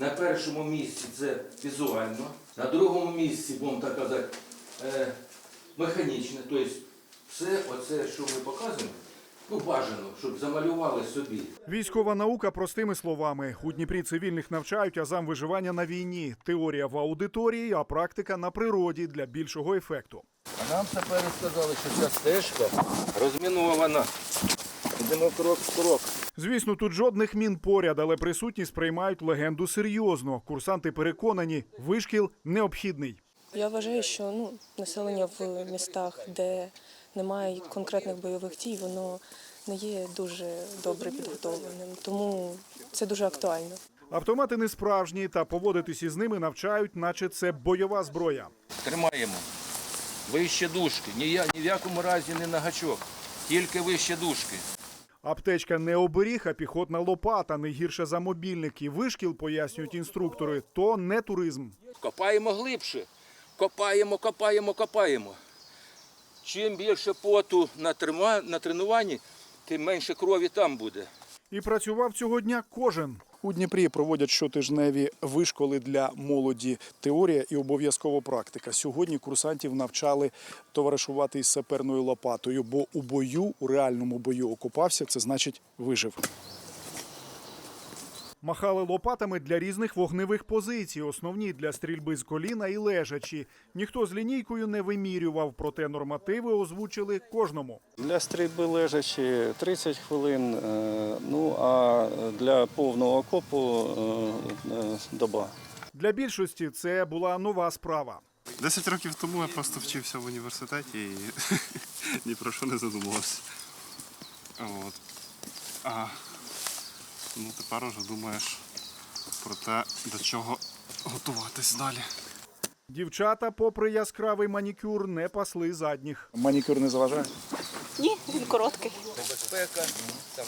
На першому місці це візуально, на другому місці, будемо так казати, е, механічне. Тобто все оце, що ми показуємо, ну бажано, щоб замалювали собі. Військова наука простими словами. У Дніпрі цивільних навчають азам виживання на війні. Теорія в аудиторії, а практика на природі для більшого ефекту. А нам тепер сказали, що ця стежка розмінована. Йдемо крок в крок. Звісно, тут жодних мін поряд, але присутні сприймають легенду серйозно. Курсанти переконані, вишкіл необхідний. Я вважаю, що ну, населення в містах, де немає конкретних бойових дій, воно не є дуже добре підготовленим. Тому це дуже актуально. Автомати не справжні, та поводитись із ними навчають, наче це бойова зброя. Тримаємо. Вище дужки. Ні, ні в якому разі не на гачок. Тільки вище дужки. Аптечка не оберіг, а піхотна лопата не гірше за мобільники. Вишкіл, пояснюють інструктори, то не туризм. Копаємо глибше. Копаємо, копаємо, копаємо. Чим більше поту на, на тренуванні, тим менше крові там буде. І працював цього дня кожен. У Дніпрі проводять щотижневі вишколи для молоді. Теорія і обов'язково практика. Сьогодні курсантів навчали товаришувати із саперною лопатою, бо у бою, у реальному бою окупався, це значить вижив. Махали лопатами для різних вогневих позицій, основні для стрільби з коліна і лежачі. Ніхто з лінійкою не вимірював, проте нормативи озвучили кожному. Для стрільби лежачі 30 хвилин, е, ну а для повного окопу е, е, доба. Для більшості це була нова справа. Десять років тому я просто вчився в університеті і ні про що не задумувався. От. А ну, тепер уже думаєш про те, до чого готуватись далі. Дівчата, попри яскравий манікюр, не пасли задніх. Манікюр не заважає. Ні, він короткий.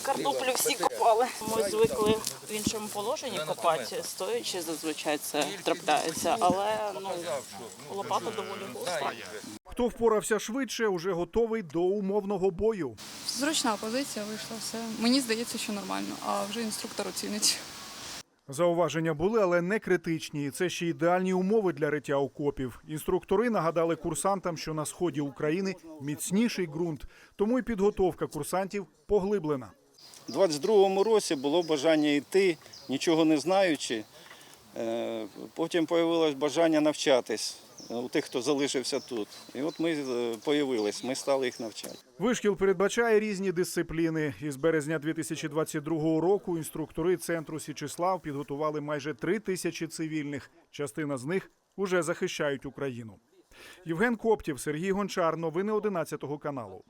Картоплю всі копали. Ми звикли в іншому положенні копати, стоячи зазвичай це трапляється, але ну лопата доволі гостра. Хто впорався швидше, уже готовий до умовного бою. Зручна позиція вийшла все. Мені здається, що нормально, а вже інструктор оцінить. Зауваження були, але не критичні. І Це ще ідеальні умови для риття окопів. Інструктори нагадали курсантам, що на сході України міцніший ґрунт, тому і підготовка курсантів поглиблена. У 22-му році було бажання йти, нічого не знаючи. Е, Потім з'явилось бажання навчатись у тих, хто залишився тут. І от ми з'явились, ми стали їх навчати. Вишкіл передбачає різні дисципліни. Із березня 2022 року інструктори центру Січислав підготували майже три тисячі цивільних. Частина з них уже захищають Україну. Євген Коптів, Сергій Гончар. Новини 11 каналу.